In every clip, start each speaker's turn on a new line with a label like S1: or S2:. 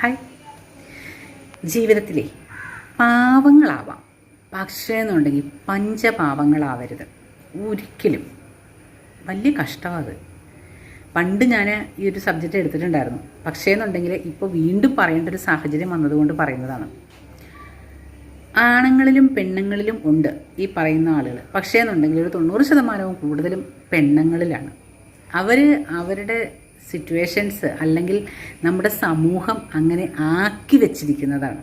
S1: Hi. ജീവിതത്തിലെ പാവങ്ങളാവാം. പക്ഷേ എന്നുണ്ടെങ്കിൽ പഞ്ചപാവങ്ങളാവരുത്. ഒരിക്കലും. വലിയ കഷ്ടമാണ് പണ്ട് ഞാൻ ഈ ഒരു സബ്ജക്റ്റ് എടുത്തിട്ടുണ്ടായിരുന്നു. പക്ഷേ എന്നുണ്ടെങ്കിൽ ഇപ്പോൾ വീണ്ടും പറയേണ്ട ഒരു സാഹചര്യം വന്നതുകൊണ്ട് പറയുന്നതാണ്. ആണുങ്ങളിലും പെണ്ണുങ്ങളിലും ഉണ്ട് ഈ പറയുന്ന ആളുകൾ പക്ഷേ എന്നുണ്ടെങ്കിൽ ഒരു തൊണ്ണൂറ് ശതമാനവും കൂടുതലും പെണ്ണുങ്ങളിലാണ്. അവർ അവരുടെ സിറ്റുവേഷൻസ് അല്ലെങ്കിൽ നമ്മുടെ സമൂഹം അങ്ങനെ ആക്കി വെച്ചിരിക്കുന്നതാണ്.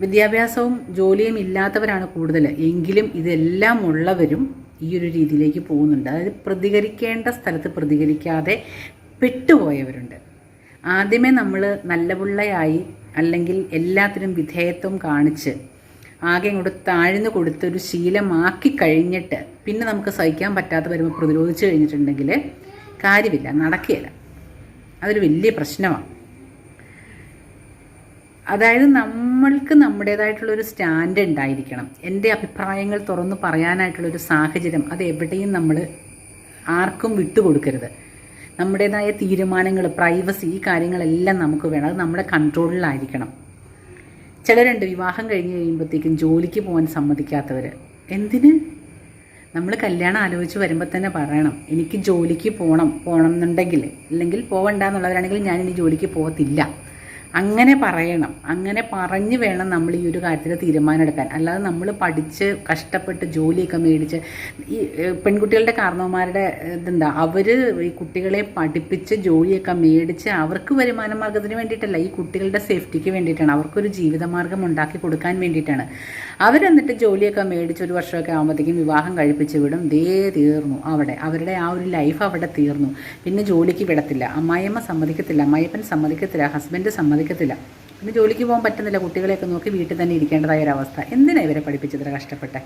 S1: വിദ്യാഭ്യാസവും ജോലിയും ഇല്ലാത്തവരാണ് കൂടുതൽ. എങ്കിലും ഇതെല്ലാം ഉള്ളവരും ഈ ഒരു രീതിയിലേക്ക് പോകുന്നുണ്ട്. അതായത് പ്രതികരിക്കേണ്ട സ്ഥലത്ത് പ്രതികരിക്കാതെ പെട്ടുപോയവരുണ്ട്. ആദ്യമേ നമ്മൾ നല്ല പിള്ളയായി അല്ലെങ്കിൽ എല്ലാത്തിനും വിധേയത്വം കാണിച്ച് ആകെ ഇങ്ങോട്ട് താഴ്ന്നു കൊടുത്തൊരു ശീലമാക്കി കഴിഞ്ഞിട്ട് പിന്നെ നമുക്ക് സഹിക്കാൻ പറ്റാത്ത വരുമ്പോൾ പ്രതിരോധിച്ച് കഴിഞ്ഞിട്ടുണ്ടെങ്കിൽ കാര്യമില്ല നടക്കുകയില്ല. അതൊരു വലിയ പ്രശ്നമാണ്. അതായത് നമ്മൾക്ക് നമ്മുടേതായിട്ടുള്ളൊരു സ്റ്റാൻഡ് ഉണ്ടായിരിക്കണം. എന്റെ അഭിപ്രായങ്ങൾ തുറന്നു പറയാനായിട്ടുള്ളൊരു സാഹചര്യം അത് എവിടെയും നമ്മൾ ആർക്കും വിട്ടുകൊടുക്കരുത്. നമ്മുടേതായ തീരുമാനങ്ങൾ പ്രൈവസി ഈ കാര്യങ്ങളെല്ലാം നമുക്ക് വേണം. അത് നമ്മുടെ കൺട്രോളിലായിരിക്കണം. ചിലരുണ്ട് വിവാഹം കഴിഞ്ഞ് കഴിയുമ്പോഴത്തേക്കും ജോലിക്ക് പോകാൻ സമ്മതിക്കാത്തവർ എന്തിന്? നമ്മൾ കല്യാണം ആലോചിച്ച് വരുമ്പോൾ തന്നെ പറയണം എനിക്ക് ജോലിക്ക് പോകണം പോകണം എന്നുണ്ടെങ്കിൽ അല്ലെങ്കിൽ പോകണ്ട എന്നുള്ളവരാണെങ്കിൽ ഞാൻ ഇനി ജോലിക്ക് പോകത്തില്ല അങ്ങനെ പറയണം. അങ്ങനെ പറഞ്ഞ് വേണം നമ്മൾ ഈ ഒരു കാര്യത്തിൽ തീരുമാനം എടുക്കാൻ അല്ലാതെ നമ്മൾ പഠിച്ച് കഷ്ടപ്പെട്ട് ജോലിയൊക്കെ മേടിച്ച് ഈ പെൺകുട്ടികളുടെ കാരണവന്മാരുടെ ഇതെന്താ അവർ ഈ കുട്ടികളെ പഠിപ്പിച്ച് ജോലിയൊക്കെ മേടിച്ച് അവർക്ക് വരുമാന മാർഗത്തിന് വേണ്ടിയിട്ടല്ല ഈ കുട്ടികളുടെ സേഫ്റ്റിക്ക് വേണ്ടിയിട്ടാണ്. അവർക്കൊരു ജീവിതമാർഗം ഉണ്ടാക്കി കൊടുക്കാൻ വേണ്ടിയിട്ടാണ്. അവരെന്നിട്ട് ജോലിയൊക്കെ മേടിച്ച് ഒരു വർഷമൊക്കെ ആകുമ്പോഴത്തേക്കും വിവാഹം കഴിപ്പിച്ച് വിടും. ദേ തീർന്നു അവിടെ. അവരുടെ ആ ഒരു ലൈഫ് അവിടെ തീർന്നു. പിന്നെ ജോലിക്ക് വിടത്തില്ല. അമ്മായിയമ്മ സമ്മതിക്കത്തില്ല. അമ്മായിയപ്പൻ സമ്മതിക്കത്തില്ല. ഹസ്ബൻഡ് സമ്മതിക്കത്തില്ല പിന്നെ ജോലിക്ക് പോകാൻ പറ്റുന്നില്ല. കുട്ടികളെയൊക്കെ നോക്കി വീട്ടിൽ തന്നെ ഇരിക്കേണ്ടതായ ഒരവസ്ഥ. എന്തിനാണ് ഇവരെ പഠിപ്പിച്ചത്ര കഷ്ടപ്പെട്ടെ?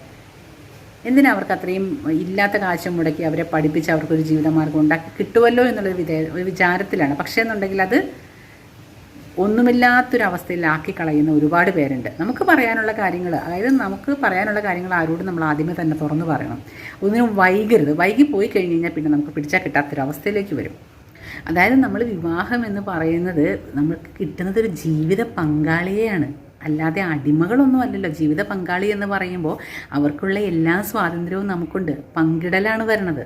S1: എന്തിനാണ് അവർക്ക് അത്രയും ഇല്ലാത്ത കാശം മുടക്കി അവരെ പഠിപ്പിച്ച് അവർക്കൊരു ജീവിതമാർഗം ഉണ്ടാക്കി കിട്ടുമല്ലോ എന്നുള്ളൊരു വിധേ ഒരു വിചാരത്തിലാണ്. പക്ഷേ എന്നുണ്ടെങ്കിൽ അത് ഒന്നുമില്ലാത്തൊരവസ്ഥയിലാക്കി കളയുന്ന ഒരുപാട് പേരുണ്ട്. നമുക്ക് പറയാനുള്ള കാര്യങ്ങൾ അതായത് നമുക്ക് പറയാനുള്ള കാര്യങ്ങൾ ആരോടും നമ്മൾ ആദ്യമേ തന്നെ തുറന്നു പറയണം. ഒന്നിനും വൈകരുത്. വൈകി പോയി കഴിഞ്ഞ് കഴിഞ്ഞാൽ പിന്നെ നമുക്ക് പിടിച്ചാൽ കിട്ടാത്തൊരവസ്ഥയിലേക്ക് വരും. അതായത് നമ്മൾ വിവാഹം എന്ന് പറയുന്നത് നമ്മൾക്ക് കിട്ടുന്നത് ഒരു ജീവിത പങ്കാളിയെയാണ്. അല്ലാതെ അടിമകളൊന്നും അല്ലല്ലോ. ജീവിത പങ്കാളി എന്ന് പറയുമ്പോൾ അവർക്കുള്ള എല്ലാ സ്വാതന്ത്ര്യവും നമുക്കുണ്ട്. പങ്കിടലാണ് വരണത്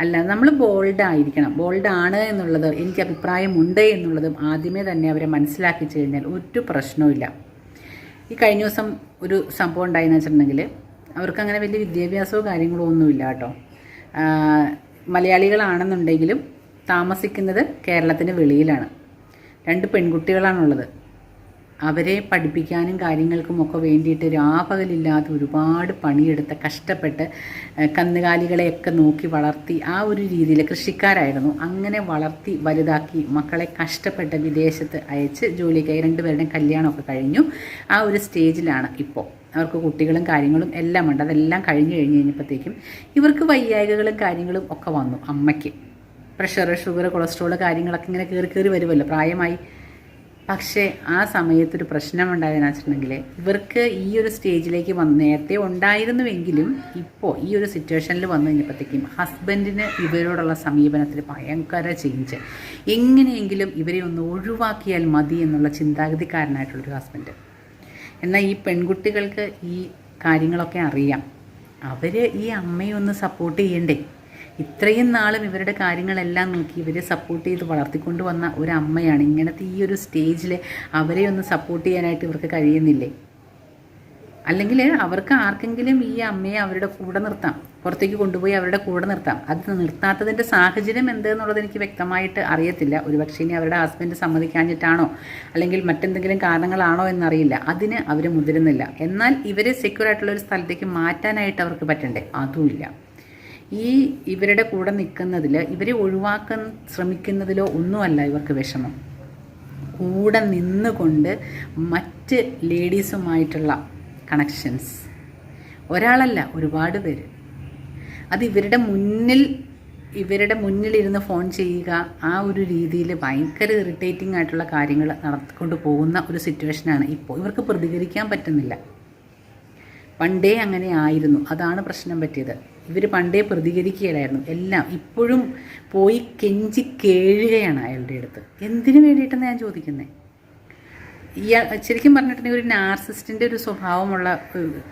S1: അല്ല നമ്മൾ ബോൾഡ് ആയിരിക്കണം. ബോൾഡ് ആണ് എന്നുള്ളത് എനിക്ക് അഭിപ്രായമുണ്ട് എന്നുള്ളതും ആദ്യമേ തന്നെ അവരെ മനസ്സിലാക്കി കഴിഞ്ഞാൽ ഒരു പ്രശ്നവുമില്ല. ഈ കഴിഞ്ഞ ദിവസം ഒരു സംഭവം ഉണ്ടായെന്ന് വെച്ചിട്ടുണ്ടെങ്കിൽ അവർക്ക് അങ്ങനെ വലിയ വിദ്യാഭ്യാസമോ കാര്യങ്ങളോ ഒന്നുമില്ല കേട്ടോ. മലയാളികളാണെന്നുണ്ടെങ്കിലും താമസിക്കുന്നത് കേരളത്തിന് വെളിയിലാണ്. രണ്ട് പെൺകുട്ടികളാണുള്ളത്. അവരെ പഠിപ്പിക്കാനും കാര്യങ്ങൾക്കുമൊക്കെ വേണ്ടിയിട്ട് രാപകലില്ലാതെ ഒരുപാട് പണിയെടുത്ത് കഷ്ടപ്പെട്ട് കന്നുകാലികളെയൊക്കെ നോക്കി വളർത്തി ആ ഒരു രീതിയിൽ കൃഷിക്കാരായിരുന്നു. അങ്ങനെ വളർത്തി വലുതാക്കി മക്കളെ കഷ്ടപ്പെട്ട് വിദേശത്ത് അയച്ച് ജോലിക്കായി രണ്ടുപേരുടെയും കല്യാണമൊക്കെ കഴിഞ്ഞു. ആ ഒരു സ്റ്റേജിലാണ് ഇപ്പോൾ അവർക്ക് കുട്ടികളും കാര്യങ്ങളും എല്ലാം ഉണ്ട് അതെല്ലാം കഴിഞ്ഞു കഴിഞ്ഞ് കഴിഞ്ഞപ്പോഴത്തേക്കും ഇവർക്ക് വയ്യായികകളും കാര്യങ്ങളും ഒക്കെ വന്നു അമ്മയ്ക്ക്. പ്രഷർ ഷുഗർ കൊളസ്ട്രോൾ കാര്യങ്ങളൊക്കെ ഇങ്ങനെ കയറി കയറി വരുമല്ലോ പ്രായമായി. പക്ഷേ ആ സമയത്തൊരു പ്രശ്നം പ്രശ്നമുണ്ടായതെന്ന് വെച്ചിട്ടുണ്ടെങ്കിൽ ഇവർക്ക് ഈ ഒരു സ്റ്റേജിലേക്ക് വന്ന് നേരത്തെ ഉണ്ടായിരുന്നുവെങ്കിലും ഇപ്പോൾ ഈ ഒരു സിറ്റുവേഷനിൽ വന്നു കഴിഞ്ഞപ്പോഴത്തേക്കും ഹസ്ബൻഡിന് ഇവരോടുള്ള സമീപനത്തിൽ ഭയങ്കര ചേഞ്ച് എങ്ങനെയെങ്കിലും ഇവരെ ഒന്ന് ഒഴിവാക്കിയാൽ മതി എന്നുള്ള ചിന്താഗതിക്കാരനായിട്ടുള്ളൊരു ഹസ്ബൻഡ് എന്നാൽ ഈ പെൺകുട്ടികൾക്ക് ഈ കാര്യങ്ങളൊക്കെ അറിയാം. അവർ ഈ അമ്മയെ ഒന്ന് സപ്പോർട്ട് ചെയ്യണ്ടേ? ഇത്രയും നാളും ഇവരുടെ കാര്യങ്ങളെല്ലാം നോക്കി ഇവരെ സപ്പോർട്ട് ചെയ്ത് വളർത്തിക്കൊണ്ട് വന്ന ഒരു അമ്മയാണ് ഇങ്ങനത്തെ ഈ ഒരു സ്റ്റേജിൽ അവരെ ഒന്ന് സപ്പോർട്ട് ചെയ്യാനായിട്ട് ഇവർക്ക് കഴിയുന്നില്ലേ? അല്ലെങ്കിൽ അവർക്ക് ആർക്കെങ്കിലും ഈ അമ്മയെ അവരുടെ കൂടെ നിർത്താം. പുറത്തേക്ക് കൊണ്ടുപോയി അവരുടെ കൂടെ നിർത്താം. അത് നിർത്താത്തതിന്റെ സാഹചര്യം എന്തെന്നുള്ളത് എനിക്ക് വ്യക്തമായിട്ട് അറിയത്തില്ല. ഒരുപക്ഷെ ഇനി അവരുടെ ഹസ്ബൻഡ് സമ്മതിക്കാഞ്ഞിട്ടാണോ? അല്ലെങ്കിൽ മറ്റെന്തെങ്കിലും കാരണങ്ങളാണോ എന്നറിയില്ല. അതിന് അവർ മുതിരുന്നില്ല. എന്നാൽ ഇവരെ സെക്യൂർ ആയിട്ടുള്ള ഒരു സ്ഥലത്തേക്ക് മാറ്റാനായിട്ട് അവർക്ക് പറ്റണ്ടേ? അതുമില്ല ഈ ഇവരുടെ കൂടെ നിൽക്കുന്നതിൽ ഇവരെ ഒഴിവാക്കാൻ ശ്രമിക്കുന്നതിലോ ഒന്നുമല്ല ഇവർക്ക് വിഷമം. കൂടെ നിന്നുകൊണ്ട് മറ്റ് ലേഡീസുമായിട്ടുള്ള കണക്ഷൻസ്. ഒരാളല്ല ഒരുപാട് പേര്. അത് ഇവരുടെ മുന്നിൽ ഇവരുടെ മുന്നിലിരുന്ന് ഫോൺ ചെയ്യുക ആ ഒരു രീതിയിൽ ഭയങ്കര ഇറിറ്റേറ്റിംഗ് ആയിട്ടുള്ള കാര്യങ്ങൾ നടത്തിക്കൊണ്ട് പോകുന്ന ഒരു സിറ്റുവേഷനാണ് ഇപ്പോൾ ഇവർക്ക് പ്രതികരിക്കാൻ പറ്റുന്നില്ല. പണ്ടേ അങ്ങനെ ആയിരുന്നു. അതാണ് പ്രശ്നം പറ്റിയത്. ഇവർ പണ്ടേ പ്രതികരിക്കുകയില്ലായിരുന്നു എല്ലാം ഇപ്പോഴും പോയി കെഞ്ചി കേഴുകയാണ് അയാളുടെ അടുത്ത്. എന്തിനു വേണ്ടിയിട്ടെന്ന് ഞാൻ ചോദിക്കുന്നത് ഇയാൾ ശരിക്കും പറഞ്ഞിട്ടുണ്ടെങ്കിൽ ഒരു നാർസിസ്റ്റിന്റെ ഒരു സ്വഭാവമുള്ള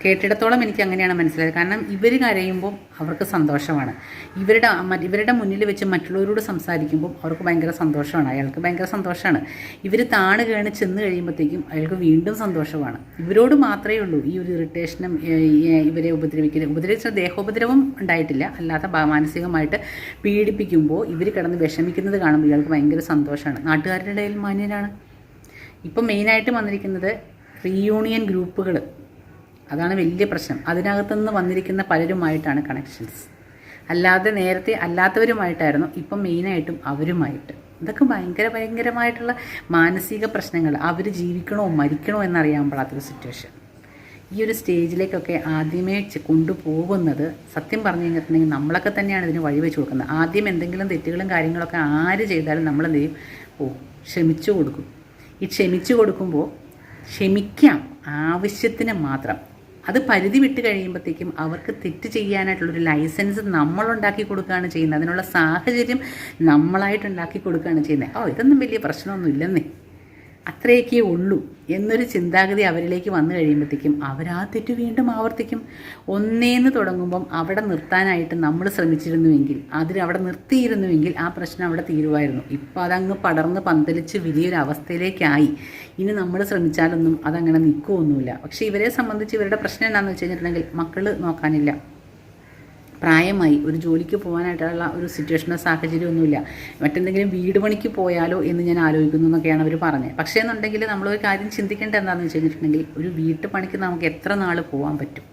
S1: കേട്ടിടത്തോളം എനിക്ക് അങ്ങനെയാണ് മനസ്സിലായത്. കാരണം ഇവർ കരയുമ്പോൾ അവർക്ക് സന്തോഷമാണ്. ഇവരുടെ ഇവരുടെ മുന്നിൽ വെച്ച് മറ്റുള്ളവരോട് സംസാരിക്കുമ്പോൾ അവർക്ക് ഭയങ്കര സന്തോഷമാണ്. അയാൾക്ക് ഭയങ്കര സന്തോഷമാണ്. ഇവർ താണ് കേണ് ചെന്ന് കഴിയുമ്പോഴത്തേക്കും അയാൾക്ക് വീണ്ടും സന്തോഷമാണ്. ഇവരോട് മാത്രമേ ഉള്ളൂ ഈ ഒരു ഇറിറ്റേഷനും ഇവരെ ഉപദ്രവിക്കുന്ന ഉപദ്രവിച്ച ദേഹോപദ്രവം ഉണ്ടായിട്ടില്ല. അല്ലാത്ത മാനസികമായിട്ട് പീഡിപ്പിക്കുമ്പോൾ ഇവർ കിടന്ന് വിഷമിക്കുന്നത് കാണുമ്പോൾ ഇയാൾക്ക് ഭയങ്കര സന്തോഷമാണ്. നാട്ടുകാരുടെ ഇടയിൽ മാന്യനാണ് ഇപ്പം മെയിനായിട്ട് വന്നിരിക്കുന്നത് റീയൂണിയൻ ഗ്രൂപ്പുകൾ. അതാണ് വലിയ പ്രശ്നം. അതിനകത്തുനിന്ന് വന്നിരിക്കുന്ന പലരുമായിട്ടാണ് കണക്ഷൻസ് അല്ലാതെ നേരത്തെ അല്ലാത്തവരുമായിട്ടായിരുന്നു ഇപ്പം മെയിനായിട്ടും അവരുമായിട്ട്. ഇതൊക്കെ ഭയങ്കര ഭയങ്കരമായിട്ടുള്ള മാനസിക പ്രശ്നങ്ങൾ. അവർ ജീവിക്കണോ മരിക്കണോ എന്നറിയാൻ പാടാത്തൊരു സിറ്റുവേഷൻ ഈ ഒരു സ്റ്റേജിലേക്കൊക്കെ ആദ്യമേ കൊണ്ടുപോകുന്നത് സത്യം പറഞ്ഞു കഴിഞ്ഞിട്ടുണ്ടെങ്കിൽ നമ്മളൊക്കെ തന്നെയാണ് ഇതിന് വഴി വെച്ച് കൊടുക്കുന്നത്. ആദ്യം എന്തെങ്കിലും തെറ്റുകളും കാര്യങ്ങളൊക്കെ ആര് ചെയ്താലും നമ്മൾ എന്ത് ചെയ്യും? ഓ ക്ഷമിച്ചു കൊടുക്കും. ഈ ക്ഷമിച്ചു കൊടുക്കുമ്പോൾ ക്ഷമിക്കാം ആവശ്യത്തിന് മാത്രം. അത് പരിധി വിട്ട് കഴിയുമ്പോഴത്തേക്കും അവർക്ക് തെറ്റ് ചെയ്യാനായിട്ടുള്ളൊരു ലൈസൻസ് നമ്മളുണ്ടാക്കി കൊടുക്കുകയാണ് ചെയ്യുന്നത്. അതിനുള്ള സാഹചര്യം നമ്മളായിട്ട് ഉണ്ടാക്കി കൊടുക്കുകയാണ് ചെയ്യുന്നത്. ഓ ഇതൊന്നും വലിയ പ്രശ്നമൊന്നും ഇല്ലെന്നേ അത്രയൊക്കെ ഉള്ളൂ എന്നൊരു ചിന്താഗതി അവരിലേക്ക് വന്നു കഴിയുമ്പോഴത്തേക്കും അവരാ തെറ്റ് വീണ്ടും ആവർത്തിക്കും. ഒന്നേന്ന് തുടങ്ങുമ്പം അവിടെ നിർത്താനായിട്ട് നമ്മൾ ശ്രമിച്ചിരുന്നുവെങ്കിൽ അതിൽ അവിടെ നിർത്തിയിരുന്നുവെങ്കിൽ ആ പ്രശ്നം അവിടെ തീരുമായിരുന്നു. ഇപ്പോൾ അതങ്ങ് പടർന്ന് പന്തലിച്ച് വലിയൊരു അവസ്ഥയിലേക്കായി ഇനി നമ്മൾ ശ്രമിച്ചാലൊന്നും അതങ്ങനെ നിൽക്കുമൊന്നുമില്ല പക്ഷേ ഇവരെ സംബന്ധിച്ച് ഇവരുടെ പ്രശ്നം എന്താണെന്ന് വെച്ച് കഴിഞ്ഞിട്ടുണ്ടെങ്കിൽ മക്കൾ നോക്കാനില്ല. പ്രായമായി ഒരു ജോലിക്ക് പോകാനായിട്ടുള്ള ഒരു സിറ്റുവേഷനോ സാഹചര്യമൊന്നുമില്ല മറ്റെന്തെങ്കിലും വീട് പണിക്ക് പോയാലോ എന്ന് ഞാൻ ആലോചിക്കുന്നു എന്നൊക്കെയാണ് അവർ പറഞ്ഞത്. പക്ഷേ എന്നുണ്ടെങ്കിൽ നമ്മളൊരു കാര്യം ചിന്തിക്കേണ്ട എന്താണെന്ന് വെച്ച് കഴിഞ്ഞിട്ടുണ്ടെങ്കിൽ ഒരു വീട്ടു പണിക്ക് നമുക്ക് എത്ര നാൾ പോകാൻ പറ്റും?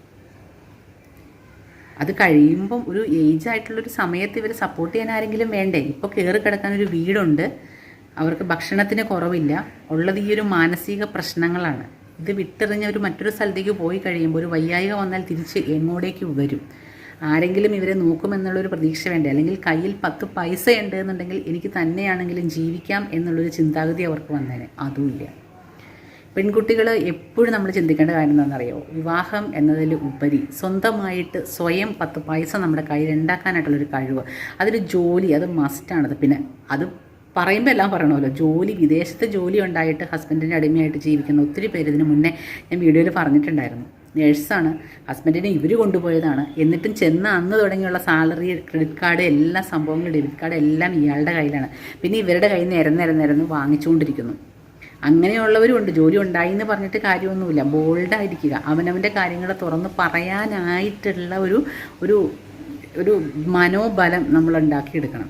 S1: അത് കഴിയുമ്പം ഒരു ഏജ് ആയിട്ടുള്ളൊരു സമയത്ത് ഇവർ സപ്പോർട്ട് ചെയ്യാൻ ആരെങ്കിലും വേണ്ടേ? ഇപ്പോൾ കയറി കിടക്കാൻ ഒരു വീടുണ്ട്. അവർക്ക് ഭക്ഷണത്തിന് കുറവില്ല. ഉള്ളത് ഈ ഒരു മാനസിക പ്രശ്നങ്ങളാണ്. ഇത് വിട്ടെറിഞ്ഞ് അവർ മറ്റൊരു സ്ഥലത്തേക്ക് പോയി കഴിയുമ്പോൾ ഒരു വയ്യായിക വന്നാൽ തിരിച്ച് എങ്ങോട്ടേക്ക് വരും? ആരെങ്കിലും ഇവരെ നോക്കുമെന്നുള്ളൊരു പ്രതീക്ഷ വേണ്ടേ? അല്ലെങ്കിൽ കയ്യിൽ പത്ത് പൈസ ഉണ്ട് എന്നുണ്ടെങ്കിൽ എനിക്ക് തന്നെയാണെങ്കിലും ജീവിക്കാം എന്നുള്ളൊരു ചിന്താഗതി അവർക്ക് വന്നേനെ. അതുമില്ല പെൺകുട്ടികൾ എപ്പോഴും നമ്മൾ ചിന്തിക്കേണ്ട കാര്യം എന്താണെന്നറിയോ? വിവാഹം എന്നതിൽ ഉപരി സ്വന്തമായിട്ട് സ്വയം പത്ത് പൈസ നമ്മുടെ കയ്യിൽ ഉണ്ടാക്കാനായിട്ടുള്ളൊരു കഴിവ്. അതൊരു ജോലി അത് മസ്റ്റാണത് പിന്നെ അത് പറയുമ്പോൾ എല്ലാം പറയണമല്ലോ. ജോലി വിദേശത്ത് ജോലി ഉണ്ടായിട്ട് ഹസ്ബൻഡിന്റെ അടിമയായിട്ട് ജീവിക്കുന്ന ഒത്തിരി പേര് ഇതിന് മുന്നേ ഞാൻ വീഡിയോയിൽ പറഞ്ഞിട്ടുണ്ടായിരുന്നു. നേഴ്സാണ് ഹസ്ബൻഡിനെ ഇവർ കൊണ്ടുപോയതാണ്. എന്നിട്ടും ചെന്ന അന്ന് തുടങ്ങിയുള്ള സാലറി ക്രെഡിറ്റ് കാർഡ് എല്ലാ സംഭവങ്ങളും ഡെബിറ്റ് കാർഡ് എല്ലാം ഇയാളുടെ കയ്യിലാണ്. പിന്നെ ഇവരുടെ കയ്യിൽ നിന്ന് നിരന്ന് നിരന്ന് വാങ്ങിച്ചുകൊണ്ടിരിക്കുന്നു. അങ്ങനെയുള്ളവരും ഉണ്ട് ജോലി ഉണ്ടായി എന്ന് പറഞ്ഞിട്ട് കാര്യമൊന്നുമില്ല. ബോൾഡായിരിക്കുക അവനവന്റെ കാര്യങ്ങൾ തുറന്ന് പറയാനായിട്ടുള്ള ഒരു ഒരു ഒരു മനോബലം നമ്മൾ ഉണ്ടാക്കിയെടുക്കണം.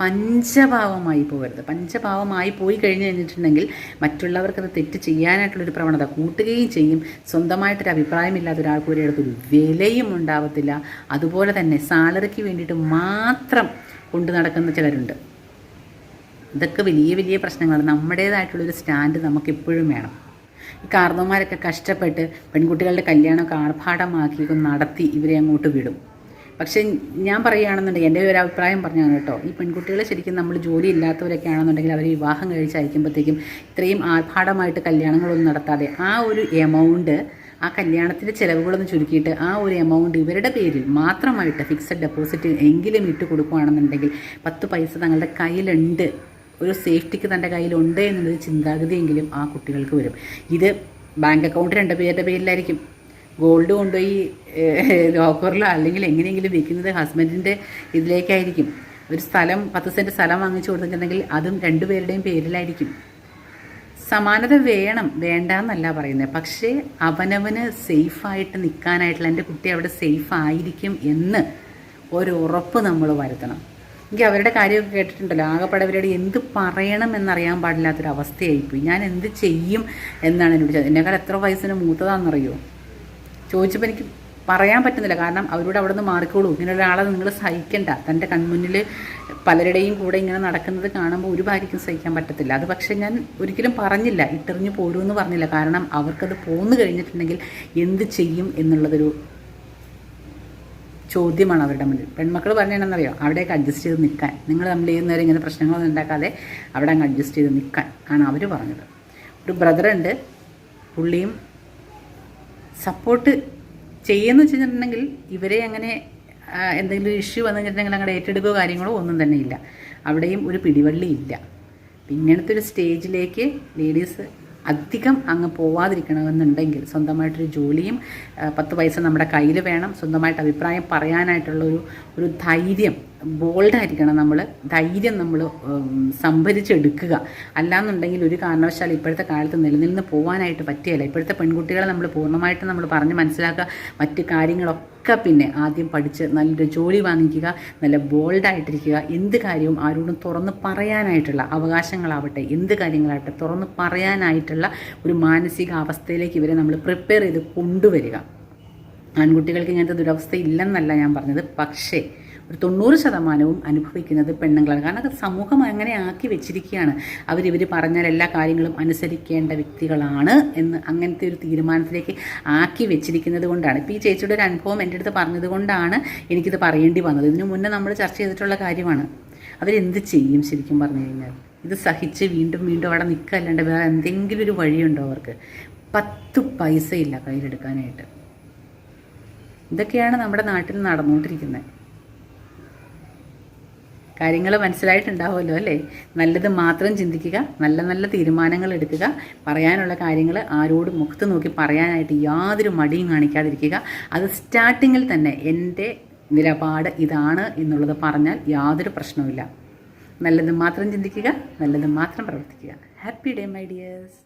S1: പഞ്ചഭാവമായി പോകരുത്. പഞ്ചഭാവമായി പോയി കഴിഞ്ഞ് കഴിഞ്ഞിട്ടുണ്ടെങ്കിൽ മറ്റുള്ളവർക്കത് തെറ്റ് ചെയ്യാനായിട്ടുള്ളൊരു പ്രവണത കൂട്ടുകയും ചെയ്യും. സ്വന്തമായിട്ടൊരു അഭിപ്രായമില്ലാത്ത ഒരാൾക്ക് ഒരു അടുത്തൊരു വിലയും ഉണ്ടാവത്തില്ല. അതുപോലെ തന്നെ സാലറിക്ക് വേണ്ടിയിട്ട് മാത്രം കൊണ്ടു നടക്കുന്ന ചിലരുണ്ട്. ഇതൊക്കെ വലിയ വലിയ പ്രശ്നങ്ങളാണ്. നമ്മുടേതായിട്ടുള്ളൊരു സ്റ്റാൻഡ് നമുക്കെപ്പോഴും വേണം. ഈ കാർന്നവന്മാരൊക്കെ കഷ്ടപ്പെട്ട് പെൺകുട്ടികളുടെ കല്യാണമൊക്കെ ആർഭാടമാക്കി നടത്തി ഇവരെ അങ്ങോട്ട് വിടും. പക്ഷേ ഞാൻ പറയുകയാണെന്നുണ്ടെങ്കിൽ എന്റെ ഒരു അഭിപ്രായം പറഞ്ഞാണ് കേട്ടോ. ഈ പെൺകുട്ടികളെ ശരിക്കും നമ്മൾ ജോലി ഇല്ലാത്തവരൊക്കെ ആണെന്നുണ്ടെങ്കിൽ അവർ വിവാഹം കഴിച്ച് അയക്കുമ്പോഴത്തേക്കും ഇത്രയും ആർഭാടമായിട്ട് കല്യാണങ്ങളൊന്നും നടത്താതെ ആ ഒരു എമൗണ്ട് ആ കല്യാണത്തിന്റെ ചിലവുകളൊന്ന് ചുരുക്കിയിട്ട് ആ ഒരു എമൗണ്ട് ഇവരുടെ പേരിൽ മാത്രമായിട്ട് ഫിക്സഡ് ഡെപ്പോസിറ്റ് എങ്കിലും ഇട്ട് കൊടുക്കുകയാണെന്നുണ്ടെങ്കിൽ പത്ത് പൈസ തങ്ങളുടെ കയ്യിലുണ്ട് ഒരു സേഫ്റ്റിക്ക് തന്റെ കയ്യിലുണ്ട് എന്നുള്ളൊരു ചിന്താഗതിയെങ്കിലും ആ കുട്ടികൾക്ക് വരും. ഇത് ബാങ്ക് അക്കൗണ്ട് രണ്ട് പേരുടെ പേരിലായിരിക്കും. ഗോൾഡ് കൊണ്ടുപോയി ലോക്കറിലോ അല്ലെങ്കിൽ എങ്ങനെയെങ്കിലും വിൽക്കുന്നത് ഹസ്ബൻഡിന്റെ ഇതിലേക്കായിരിക്കും. ഒരു സ്ഥലം പത്ത് സെന്റ് സ്ഥലം വാങ്ങിച്ചു കൊടുത്തിട്ടുണ്ടെങ്കിൽ അതും രണ്ടുപേരുടെയും പേരിലായിരിക്കും. സമാനത വേണം വേണ്ട എന്നല്ല പറയുന്നത് പക്ഷേ അവനവന് സേഫായിട്ട് നിൽക്കാനായിട്ടുള്ള എന്റെ കുട്ടി അവിടെ സേഫ് ആയിരിക്കും എന്ന് ഒരു ഉറപ്പ് നമ്മൾ വരുത്തണം. എനിക്ക് അവരുടെ കാര്യമൊക്കെ കേട്ടിട്ടുണ്ടല്ലോ. ആകെപ്പാടെ അവരോട് എന്ത് പറയണം എന്നറിയാൻ പാടില്ലാത്തൊരവസ്ഥയായിപ്പോയി. ഞാൻ എന്ത് ചെയ്യും എന്നാണ് എന്നോട് ചോദിച്ചത്. എന്നെക്കാൾ എത്ര വയസ്സിന് മൂത്തതാണെന്നറിയോ? ചോദിച്ചപ്പോൾ എനിക്ക് പറയാൻ പറ്റുന്നില്ല. കാരണം അവരോട് അവിടെ നിന്ന് മാറിക്കോളൂ. ഇങ്ങനെ ഒരാളെ നിങ്ങൾ സഹിക്കണ്ട. തന്റെ കൺമുന്നിൽ പലരുടെയും കൂടെ ഇങ്ങനെ നടക്കുന്നത് കാണുമ്പോൾ ഒരു ഭാര്യയ്ക്കും സഹിക്കാൻ പറ്റത്തില്ല. അത് പക്ഷേ ഞാൻ ഒരിക്കലും പറഞ്ഞില്ല. ഇട്ടെറിഞ്ഞു പോരുമെന്ന് പറഞ്ഞില്ല. കാരണം അവർക്കത് പോന്നു കഴിഞ്ഞിട്ടുണ്ടെങ്കിൽ എന്ത് ചെയ്യും എന്നുള്ളതൊരു ചോദ്യമാണ് അവരുടെ മുന്നിൽ. പെൺമക്കൾ പറഞ്ഞതെന്നറിയോ അവിടെയൊക്കെ അഡ്ജസ്റ്റ് ചെയ്ത് നിൽക്കാൻ. നിങ്ങൾ തമ്മിൽ ചെയ്യുന്നവരെ ഇങ്ങനെ പ്രശ്നങ്ങളൊന്നും ഉണ്ടാക്കാതെ അവിടെ അങ്ങ് അഡ്ജസ്റ്റ് ചെയ്ത് നിൽക്കാൻ ആണ് അവർ പറഞ്ഞത്. ഒരു ബ്രദറുണ്ട് പുള്ളിയും സപ്പോർട്ട് ചെയ്യുമെന്ന് വെച്ചിട്ടുണ്ടെങ്കിൽ ഇവരെ അങ്ങനെ എന്തെങ്കിലും ഇഷ്യൂ വന്നു കഴിഞ്ഞിട്ടുണ്ടെങ്കിൽ അങ്ങോട്ട് ഏറ്റെടുക്കുകയോ കാര്യങ്ങളോ ഒന്നും തന്നെ ഇല്ല. അവിടെയും ഒരു പിടിവള്ളി ഇല്ല. ഇങ്ങനത്തെ ഒരു സ്റ്റേജിലേക്ക് ലേഡീസ് അധികം അങ്ങ് പോവാതിരിക്കണമെന്നുണ്ടെങ്കിൽ സ്വന്തമായിട്ടൊരു ജോലിയും പത്ത് പൈസ നമ്മുടെ കയ്യിൽ വേണം സ്വന്തമായിട്ട് അഭിപ്രായം പറയാനായിട്ടുള്ളൊരു ഒരു ധൈര്യം ബോൾഡായിരിക്കണം നമ്മൾ ധൈര്യം നമ്മൾ സംഭരിച്ചെടുക്കുക. അല്ലാന്നുണ്ടെങ്കിൽ ഒരു കാരണവശാൽ ഇപ്പോഴത്തെ കാലത്ത് നിലനിന്ന് പോകാനായിട്ട് പറ്റിയല്ല. ഇപ്പോഴത്തെ പെൺകുട്ടികളെ നമ്മൾ പൂർണമായിട്ട് നമ്മൾ പറഞ്ഞ് മനസ്സിലാക്കുക. മറ്റ് കാര്യങ്ങളൊക്കെ പിന്നെ ആദ്യം പഠിച്ച് നല്ലൊരു ജോലി വാങ്ങിക്കുക നല്ല ബോൾഡായിട്ടിരിക്കുക. എന്ത് കാര്യവും ആരോടും തുറന്ന് പറയാനായിട്ടുള്ള അവകാശങ്ങളാവട്ടെ എന്ത് കാര്യങ്ങളാവട്ടെ തുറന്ന് പറയാനായിട്ടുള്ള ഒരു മാനസികാവസ്ഥയിലേക്ക് ഇവരെ നമ്മൾ പ്രിപ്പയർ ചെയ്ത് കൊണ്ടുവരിക. ആൺകുട്ടികൾക്ക് ഇങ്ങനത്തെ ദുരവസ്ഥ ഇല്ലെന്നല്ല ഞാൻ പറഞ്ഞത്. പക്ഷേ ഒരു തൊണ്ണൂറ് ശതമാനവും അനുഭവിക്കുന്നത് പെണ്ണുങ്ങളാണ്. കാരണം അത് സമൂഹം അങ്ങനെ ആക്കി വെച്ചിരിക്കുകയാണ്. അവരിവർ പറഞ്ഞാൽ എല്ലാ കാര്യങ്ങളും അനുസരിക്കേണ്ട വ്യക്തികളാണ് എന്ന് അങ്ങനത്തെ ഒരു തീരുമാനത്തിലേക്ക് ആക്കി വെച്ചിരിക്കുന്നത് കൊണ്ടാണ്. ഇപ്പോൾ ഈ ചേച്ചിയുടെ ഒരു അനുഭവം എന്റെ അടുത്ത് പറഞ്ഞത് കൊണ്ടാണ് എനിക്കിത് പറയേണ്ടി വന്നത്. ഇതിനു മുന്നേ നമ്മൾ ചർച്ച ചെയ്തിട്ടുള്ള കാര്യമാണ്. അവരെന്ത് ചെയ്യും ശരിക്കും പറഞ്ഞു കഴിഞ്ഞാൽ? ഇത് സഹിച്ച് വീണ്ടും വീണ്ടും അവിടെ നിൽക്കല്ലാണ്ട് വേറെ എന്തെങ്കിലും ഒരു വഴിയുണ്ടോ അവർക്ക്? പത്ത് പൈസയില്ല കയ്യിലെടുക്കാനായിട്ട്. ഇതൊക്കെയാണ് നമ്മുടെ നാട്ടിൽ നടന്നുകൊണ്ടിരിക്കുന്നത്. കാര്യങ്ങൾ മനസ്സിലായിട്ടുണ്ടാവുമല്ലോ അല്ലേ? നല്ലത് മാത്രം ചിന്തിക്കുക നല്ല നല്ല തീരുമാനങ്ങൾ എടുക്കുക പറയാനുള്ള കാര്യങ്ങൾ ആരോടും മുഖത്ത് നോക്കി പറയാനായിട്ട് യാതൊരു മടിയും കാണിക്കാതിരിക്കുക. അത് സ്റ്റാർട്ടിങ്ങിൽ തന്നെ എന്റെ നിലപാട് ഇതാണ് എന്നുള്ളത് പറഞ്ഞാൽ യാതൊരു പ്രശ്നവുമില്ല. നല്ലത് മാത്രം ചിന്തിക്കുക നല്ലത് മാത്രം പ്രവർത്തിക്കുക. Happy day my dears